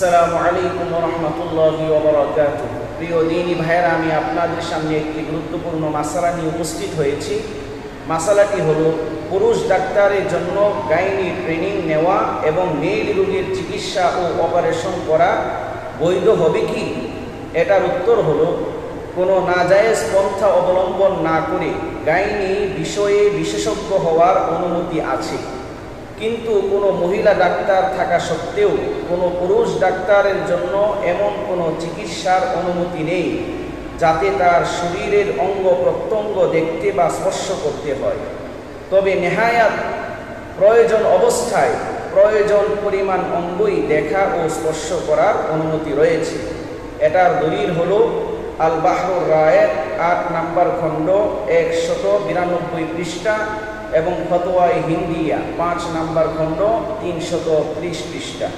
আসসালামু আলাইকুম রহমতুল্লাহি ওবরাকাত প্রিয় দিনী ভাইয়েরা, আমি আপনাদের সামনে একটি গুরুত্বপূর্ণ মাসালা নিয়ে উপস্থিত হয়েছি। মাসালাটি হলো, পুরুষ ডাক্তারের জন্য গাইনি ট্রেনিং নেওয়া এবং মেল রোগীর চিকিৎসা ও অপারেশন করা বৈধ হবে কি? এটার উত্তর হলো, কোনো নাজায়েজ পন্থা অবলম্বন না করে গাইনি বিষয়ে বিশেষজ্ঞ হওয়ার অনুমতি আছে। কিন্তু কোনো মহিলা ডাক্তার থাকা সত্ত্বেও কোনো পুরুষ ডাক্তারের জন্য এমন কোনো চিকিৎসার অনুমতি নেই, যাতে তার শরীরের অঙ্গ প্রত্যঙ্গ দেখতে বা স্পর্শ করতে হয়। তবে নেহায়াত প্রয়োজন অবস্থায় প্রয়োজন পরিমাণ অঙ্গই দেখা ও স্পর্শ করার অনুমতি রয়েছে। এটার দলিল হল আল বাহরুর রায়ের আট নাম্বার খণ্ড একশত বিরানব্বই পৃষ্ঠা এবং ফতোয়াই হিন্দিয়া পাঁচ নাম্বার খণ্ড তিনশত ত্রিশ পৃষ্ঠা।